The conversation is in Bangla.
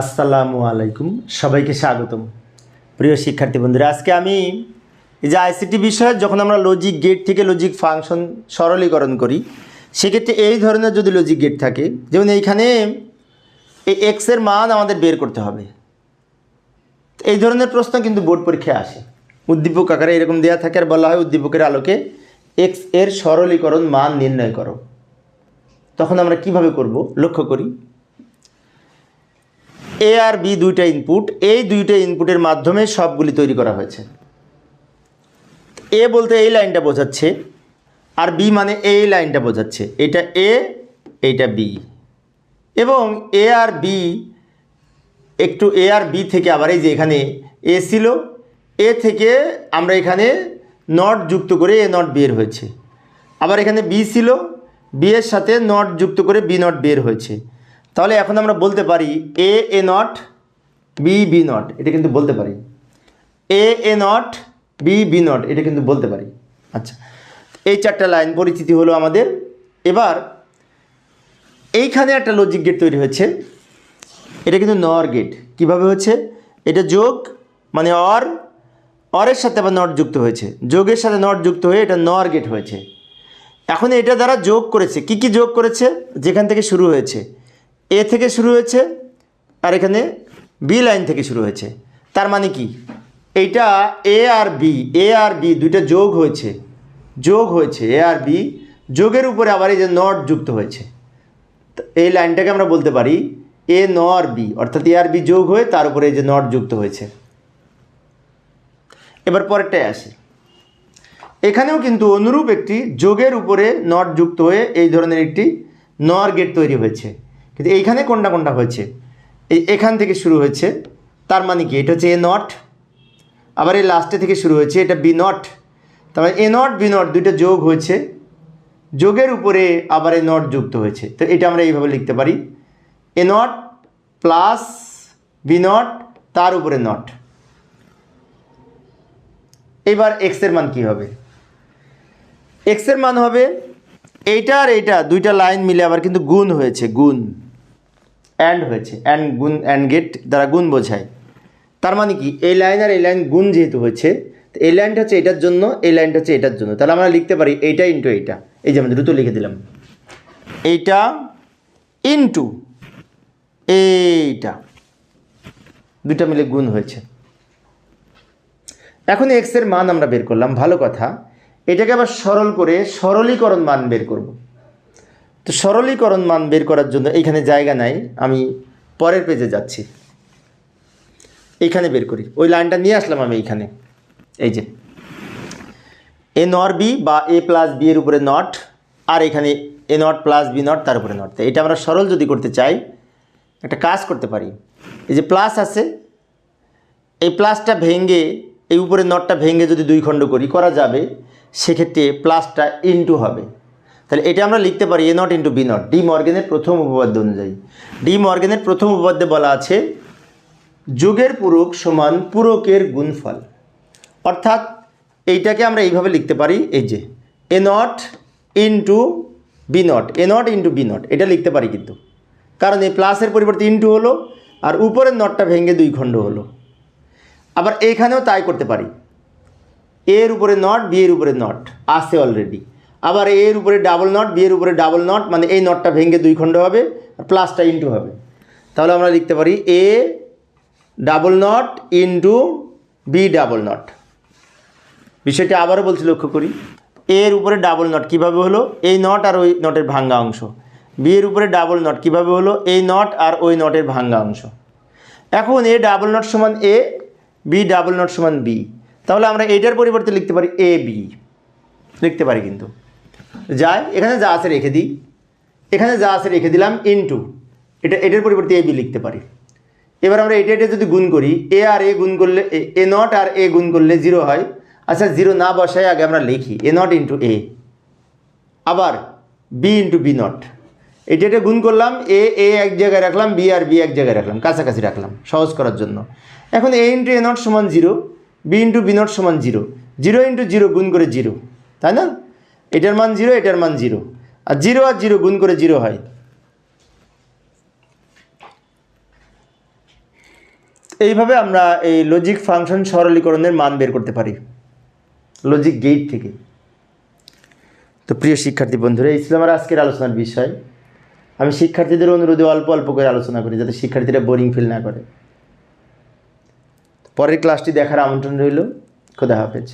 আসসালামু আলাইকুম। সবাইকে স্বাগতম। প্রিয় শিক্ষার্থী বন্ধুরা, আজকে আমি এই যে আইসিটি বিষয়ে যখন আমরা লজিক গেট থেকে লজিক ফাংশন সরলীকরণ করি, সেক্ষেত্রে এই ধরনের যদি লজিক গেট থাকে, যেমন এইখানে এই এক্সের মান আমাদের বের করতে হবে। এই ধরনের প্রশ্ন কিন্তু বোর্ড পরীক্ষায় আসে। উদ্দীপক আকারে এরকম দেওয়া থাকে আর বলা হয় উদ্দীপকের আলোকে এক্সের সরলীকরণ মান নির্ণয় করো। তখন আমরা কীভাবে করব? লক্ষ্য করি। এ আর বি দুইটা ইনপুট এই দুইটা ইনপুটের মাধ্যমে সবগুলি তৈরি করা হয়েছে। এ বলতে এই লাইনটা বোঝাচ্ছে, আর বি মানে এই লাইনটা বোঝাচ্ছে। এটা এ এইটা বি এবং এ আর বি একটু এ আর বি থেকে আবার এই যে এখানে এ ছিল এ থেকে আমরা এখানে নট যুক্ত করে এ নট বের হয়েছে। আবার এখানে বি ছিল বি এর সাথে নট যুক্ত করে বি নট বের হয়েছে। তাহলে এখন আমরা বলতে পারি A A not B B not এটা কিন্তু বলতে পারি। A A not B B not এটা কিন্তু বলতে পারি। আচ্ছা এই চারটা লাইন পরিচিতি হলো আমাদের। এবার, এইখানে একটা লজিক গেট তৈরি হয়েছে। এটা কিন্তু নর গেট কীভাবে হচ্ছে এটা যোগ মানে অর অরের সাথে আবার নট যুক্ত হয়েছে। যোগের সাথে নট যুক্ত হয়ে এটা নর গেট হয়েছে। এখন এটা দ্বারা যোগ করেছে। কি কি যোগ করেছে? যেখান থেকে শুরু হয়েছে। এ থেকে শুরু হয়েছে, আর এখানে বি লাইন থেকে শুরু হয়েছে। তার মানে কি? এইটা এ আর বি, এ আর বি দুইটা যোগ হয়েছে যোগ হয়েছে, এ আর বি যোগের উপরে আবার এই যে নট যুক্ত হয়েছে। এই লাইনটাকে আমরা বলতে পারি এ নর বি, অর্থাৎ এ আর বি যোগ হয়ে তার উপরে এই যে নট যুক্ত হয়েছে। এবার পরেরটায় আসি। এখানেও কিন্তু অনুরূপ একটি যোগের উপরে নট যুক্ত হয়ে এই ধরনের একটি নর গেট তৈরি হয়েছে। কিন্তু এইখানে কোনটা কোনটা হয়েছে? এই এখান থেকে শুরু হয়েছে, তার মানে কি? এটা হচ্ছে এ নট। আবার এই লাস্টে থেকে শুরু হয়েছে, এটা বি নট। তারপরে এ নট, বি নট দুইটা যোগ হয়েছে। যোগের উপরে আবার এ নট যুক্ত হয়েছে। তো এটা আমরা এইভাবে লিখতে পারি। A not plus B not, তার উপরে নট। এবার এক্সের মান কি হবে? এক্সের মান হবে, এইটা আর এইটা, দুইটা লাইন মিলে আবার কিন্তু গুণ হয়েছে, গুণ। অ্যান্ড হয়েছে অ্যান্ড গুণ অ্যান্ড গেট দ্বারা গুণ বোঝায়। তার মানে কি? এই লাইন আর এই লাইন গুণ যেহেতু হয়েছে, তো এই লাইনটা হচ্ছে এটার জন্য, এই লাইনটা হচ্ছে এটার জন্য। তাহলে আমরা লিখতে পারি এইটা ইন্টু এইটা। এই যে আমি দ্রুত লিখে দিলাম। এইটা ইন্টু এইটা। দুইটা মিলে গুণ হয়েছে। এখন এক্সের মান আমরা বের করলাম, ভালো কথা। এটাকে আবার সরল করে সরলীকরণ মান বের করব। তো সরলীকরণ মান বের করার জন্য এইখানে জায়গা নাই, আমি পরের পেজে যাচ্ছি। এইখানে বের করি। ওই লাইনটা নিয়ে আসলাম আমি এইখানে। এই যে। এ নর বি বা এ প্লাস বি এর উপরে নট, আর এখানে A not plus B not, তার উপরে নট। এটা আমরা সরল যদি করতে চাই, একটা কাজ করতে পারি। এই যে প্লাস আছে, এই প্লাসটা ভেঙে, এই উপরে নটটা ভেঙে যদি দুই খণ্ড করি, করা যাবে, সেক্ষেত্রে প্লাসটা ইনটু হবে। তাহলে এটা আমরা লিখতে পারি A not into B not D মর্গেনের প্রথম উপপাদ্য অনুযায়ী। ডি মর্গেনের প্রথম উপপাদ্যে বলা আছে, যোগের পূরক সমান পূরকের গুণফল। অর্থাৎ এইটাকে আমরা এইভাবে লিখতে পারি, এই যে A not into B not A not into B not এটা লিখতে পারি কিন্তু। কারণ এই প্লাসের পরিবর্তে ইন্টু হলো, আর উপরের নটটা ভেঙে দুই খণ্ড হলো। আবার এইখানেও তাই করতে পারি। এর উপরে নট বি এর উপরে নট আছে অলরেডি আবার এর উপরে ডাবল নট বি এর উপরে ডাবল নট মানে এই নটটা ভেঙে দুই খণ্ড হবে, আর প্লাসটা ইন্টু হবে। তাহলে আমরা লিখতে পারি A double not into B double not বিষয়টি আবারও বলছি, লক্ষ্য করি। এর উপরে ডাবল নট কীভাবে হলো? এই নট আর ওই নটের ভাঙ্গা অংশ। বি এর উপরে ডাবল নট কীভাবে হলো? এই নট আর ওই নটের ভাঙ্গা অংশ। এখন এ ডাবল নট সমান এ বি ডাবল নট সমান বি তাহলে আমরা এইটার পরিবর্তে লিখতে পারি এ বি লিখতে পারি কিন্তু। যাই এখানে যা আছে রেখে দিই। এখানে যা আছে রেখে দিলাম ইনটু এটা, এটার পরিবর্তে এ বি লিখতে পারি। এবার আমরা এটা এটা যদি গুণ করি এ আর এ গুণ করলে, এ নট আর এ গুণ করলে জিরো হয়। আচ্ছা জিরো না বসায় আগে আমরা লিখি এ নট ইন্টু এ আবার বি ইন্টু বি নট এটা এটা গুণ করলাম এ এ এক জায়গায় রাখলাম বি আর বি এক জায়গায় রাখলাম, কাছাকাছি রাখলাম, সহজ করার জন্য। এখন এ ইন্টু এ নট সমান zero B into B not সমান জিরো জিরো ইন্টু জিরো গুণ করে জিরো তাই না? এটার মান জিরো এটার মান জিরো আর জিরো আর জিরো গুণ করে জিরো হয়। এইভাবে আমরা এই লজিক ফাংশন সরলীকরণের মান বের করতে পারি। লজিক গেট থেকে। তো প্রিয় শিক্ষার্থী বন্ধুরা, এই ছিল আমার আজকের আলোচনার বিষয়। আমি শিক্ষার্থীদের অনুরোধে অল্প অল্প করে আলোচনা করি, যাতে শিক্ষার্থীরা বোরিং ফিল না করে। পরের ক্লাসটি দেখার আমন্ত্রণ রইল। খোদা হাফেজ।